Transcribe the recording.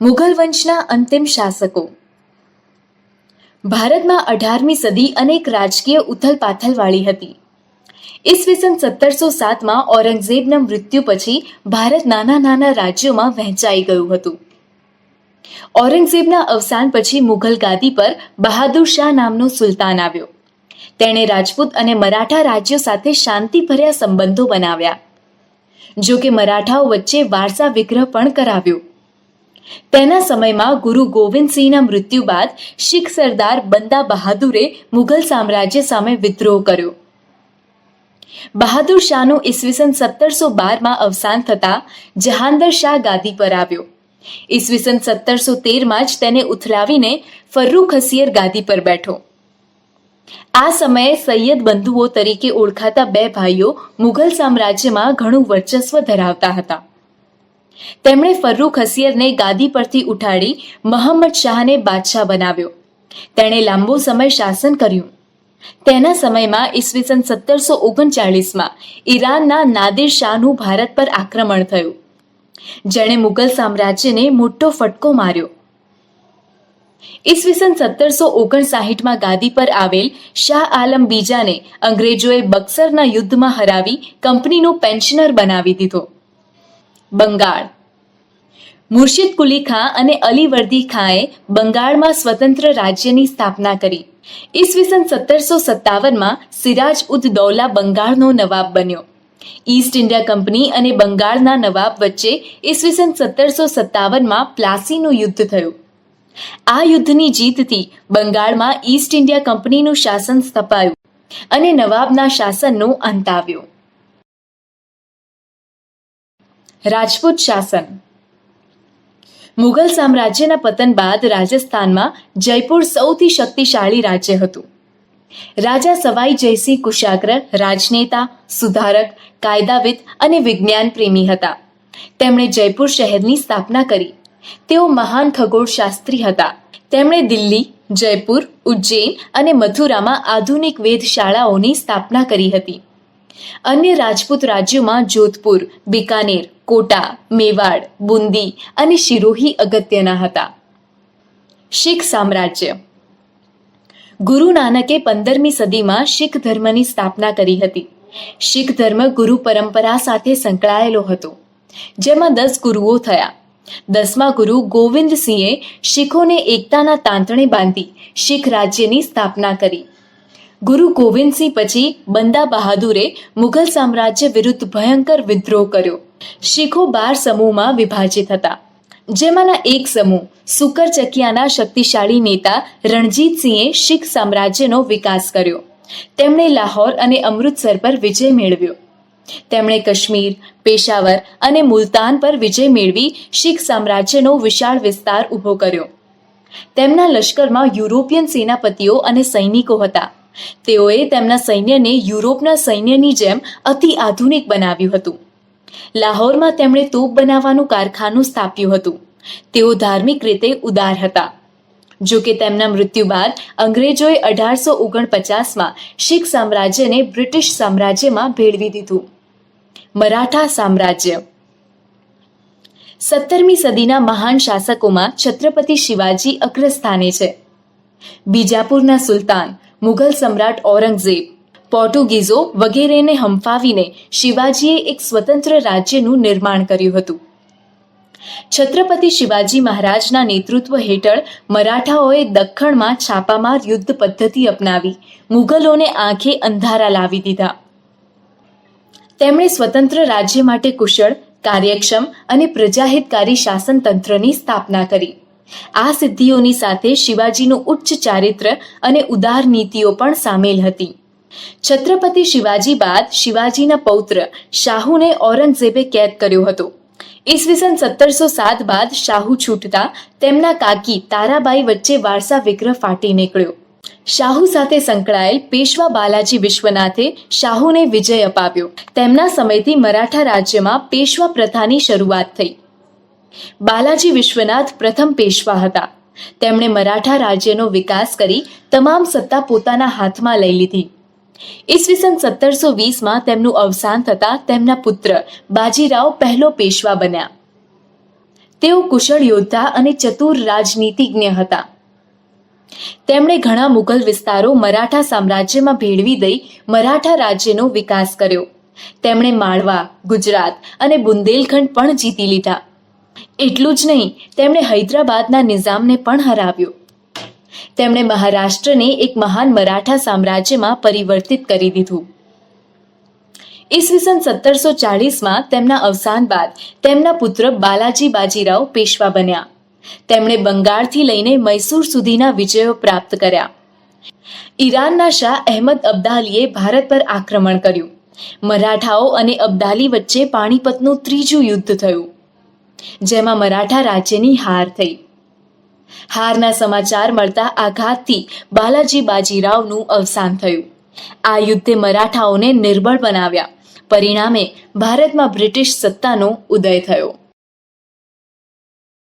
મુઘલ વંશના અંતિમ શાસકો. ભારતમાં અઢારમી સદી અનેક રાજકીય ઉથલપાથલવાળી હતી. ઈસવીસન સત્તરસો સાતમાં ઔરંગઝેબના મૃત્યુ પછી ભારત નાના નાના રાજ્યોમાં વહેંચાઈ ગયું હતું. ઔરંગઝેબના અવસાન પછી મુઘલ ગાદી પર બહાદુર શાહ નામનો સુલતાન આવ્યો. તેણે રાજપૂત અને મરાઠા રાજ્યો સાથે શાંતિભર્યા સંબંધો બનાવ્યા. જો કે મરાઠાઓ વચ્ચે વારસા વિગ્રહ પણ કરાવ્યો. તેના સમયમાં ગુરુ ગોવિંદસિંહના મૃત્યુ બાદ શીખ સરદાર બંદા બહાદુરે મુઘલ સામ્રાજ્ય સામે વિદ્રોહ કર્યો. બહાદુર શાહનું ઈસવીસન સત્તરસો બારમાં અવસાન થતાં જહાંદર શાહ ગાદી પર આવ્યો. ઈસવીસન સત્તરસો તેરમાં જ તેને ઉથલાવીને ફર્રુખ હસિયર ગાદી પર બેઠો. આ સમયે સૈયદ બંધુઓ તરીકે ઓળખાતા બે ભાઈઓ મુઘલ સામ્રાજ્યમાં ઘણું વર્ચસ્વ ધરાવતા હતા. તેમણે ફર્રુખ હસિયરને ગાદી પરથી ઉઠાડી મહમ્મદ શાહને બાદશાહ બનાવ્યો. તેણે લાંબો સમય શાસન કર્યું. તેના સમયમાં ઈસવીસન સત્તરસો ઓગણચાળીસમાં ઈરાનના નાદિર શાહનું ભારત પર આક્રમણ થયું. જેણે મુઘલ સામ્રાજ્યને મોટો ફટકો માર્યો. ઈસવીસન સત્તરસો ઓગણસાહીઠમાં ગાદી પર આવેલ શાહ આલમ બીજાને અંગ્રેજોએ બક્સરના યુદ્ધમાં હરાવી કંપનીનો પેન્શનર બનાવી દીધો. બંગાળ. મુર્શિદ કુલી ખાં અને અલી વર્દી ખાંએ બંગાળમાં સ્વતંત્ર રાજ્યની સ્થાપના કરી. ઈસવીસન સત્તરસો સત્તાવનમાં સિરાજ ઉદ દૌલા બંગાળનો નવાબ બન્યો. ઈસ્ટ ઇન્ડિયા કંપની અને બંગાળના નવાબ વચ્ચે ઈસવીસન સત્તરસો સત્તાવનમાં પ્લાસીનું યુદ્ધ થયું. આ યુદ્ધની જીતથી બંગાળમાં ઈસ્ટ ઇન્ડિયા કંપનીનું શાસન સ્થપાયું અને નવાબના શાસનનો અંત આવ્યો. રાજપૂત શાસન. મુઘલ સામ્રાજ્યના પતન બાદ રાજસ્થાનમાં જયપુર સૌથી શક્તિશાળી રાજ્ય હતું. રાજા સવાઈ જયસિંહ કુશાગ્ર, રાજનેતા, સુધારક, કાયદાવિદ અને વિજ્ઞાન પ્રેમી હતા. તેમણે જયપુર શહેરની સ્થાપના કરી. તેઓ મહાન ખગોળશાસ્ત્રી હતા. તેમણે દિલ્હી, જયપુર, ઉજ્જૈન અને મથુરામાં આધુનિક વેધશાળાઓની સ્થાપના કરી હતી. અન્ય રાજપૂત રાજ્યોમાં જોધપુર, બિકાનેર, કોટા, મેવાડ, બુંદી અને શિરોહી અગત્યના હતા. શીખ સામ્રાજ્ય. ગુરુ નાનકે પંદરમી સદીમાં શીખ ધર્મની સ્થાપના કરી હતી. શીખ ધર્મ ગુરુ પરંપરા સાથે સંકળાયેલો હતો. જેમાં દસ ગુરુઓ થયા. દસમા ગુરુ ગોવિંદસિંહે શીખોને એકતાના તાંતણે બાંધી શીખ રાજ્યની સ્થાપના કરી. ગુરુ ગોવિંદસિંહ પછી બંદા બહાદુરે મુઘલ સામ્રાજ્ય વિરુદ્ધ ભયંકર વિદ્રોહ કર્યો. શીખો બાર સમૂહમાં વિભાજિત હતા. જેમાંના એક સમૂહ સુકર ચકિયાના શક્તિશાળી નેતા રણજીતસિંહે શીખ સામ્રાજ્યનો વિકાસ કર્યો. તેમણે લાહોર અને અમૃતસર પર વિજય મેળવ્યો. તેમણે કાશ્મીર, પેશાવર અને મુલતાન પર વિજય મેળવી શીખ સામ્રાજ્યનો વિશાળ વિસ્તાર ઊભો કર્યો. તેમના લશ્કરમાં યુરોપિયન સેનાપતિઓ અને સૈનિકો હતા. તેઓએ તેમના સૈન્યને યુરોપના સૈન્યની જેમ અતિ આધુનિક બનાવ્યું હતું. લાહોરમાં તેમણે તોપ બનાવવાનું કારખાનું સ્થાપ્યું હતું. તેઓ ધાર્મિક રીતે ઉદાર હતા. જો કે તેમના મૃત્યુ બાદ અંગ્રેજોએ અઢારસો ઓગણપચાસમાં શીખ સામ્રાજ્યને બ્રિટિશ સામ્રાજ્યમાં ભેળવી દીધું. મરાઠા સામ્રાજ્ય. સત્તરમી સદીના મહાન શાસકોમાં છત્રપતિ શિવાજી અગ્રસ્થાને છે. બીજાપુરના સુલતાન મુઘલ સમ્રાટ ઔરંગઝેબ. પોર્ટુગીઝો વગેરેને હંફાવીને શિવાજીએ એક સ્વતંત્ર રાજ્યનું નિર્માણ કર્યું હતું. છત્રપતિ શિવાજી મહારાજના નેતૃત્વ હેઠળ મરાઠાઓએ દખ્ખણમાં છાપામાર યુદ્ધ પદ્ધતિ અપનાવી, મુઘલોને આંખે અંધારા લાવી દીધા. તેમણે સ્વતંત્ર રાજ્ય માટે કુશળ, કાર્યક્ષમ અને પ્રજાહિતકારી શાસનતંત્રની સ્થાપના કરી. આ સિદ્ધિઓની સાથે શિવાજીનું ઉચ્ચ ચારિત્ર અને ઉદાર નીતિઓ પણ સામેલ હતી. છત્રપતિ શિવાજી બાદ શિવાજીના પૌત્ર શાહુને ઔરંગઝેબે કેદ કર્યો હતો. ઈસવીસન સત્તરસો સાત બાદ શાહુ છૂટતા તેમના કાકી તારાબાઈ વચ્ચે વારસા વિગ્રહ ફાટી નીકળ્યો. શાહુ સાથે સંકળાયેલ પેશવા બાલાજી વિશ્વનાથે શાહુને વિજય અપાવ્યો. તેમના સમયથી મરાઠા રાજ્યમાં પેશવા પ્રથાની શરૂઆત થઈ. બાલાજી વિશ્વનાથ પ્રથમ પેશવા હતા. તેમણે મરાઠા રાજ્યનો વિકાસ કરી તમામ સત્તા પોતાના હાથમાં લઈ લીધી. ઈસવીસન સત્તરસો વીસમાં તેમનું અવસાન થતાં તેમના પુત્ર બાજીરાવ પહેલો પેશવા બન્યા. તેઓ કુશળ યોદ્ધા અને ચતુર રાજનીતિજ્ઞ હતા. તેમણે ઘણા મુઘલ વિસ્તારો મરાઠા સામ્રાજ્યમાં ભેળવી દઈ મરાઠા રાજ્યનો વિકાસ કર્યો. તેમણે માળવા, ગુજરાત અને બુંદેલખંડ પણ જીતી લીધા. એટલું જ નહીં, તેમણે હૈદરાબાદના નિઝામને પણ હરાવ્યો. તેમણે મહારાષ્ટ્રને એક મહાન મરાઠા સામ્રાજ્યમાં પરિવર્તિત કરી દીધું. ઈસવીસન સત્તરસો ચાળીસમાં તેમના અવસાન બાદ તેમના પુત્ર બાલાજી બાજીરાવ પેશવા બન્યા. તેમણે બંગાળથી લઈને મૈસૂર સુધીના વિજયો પ્રાપ્ત કર્યા. ઈરાનના શાહ અહેમદ અબ્દાલીએ ભારત પર આક્રમણ કર્યું. મરાઠાઓ અને અબ્દાલી વચ્ચે પાણીપતનું ત્રીજું યુદ્ધ થયું. જેમાં મરાઠા રાજ્યની હાર થઈ. હારના સમાચાર મળતા આઘાતથી બાલાજી બાજીરાવનું અવસાન થયું. આ યુદ્ધે મરાઠાઓને નિર્બળ બનાવ્યા. પરિણામે ભારતમાં બ્રિટિશ સત્તાનો ઉદય થયો.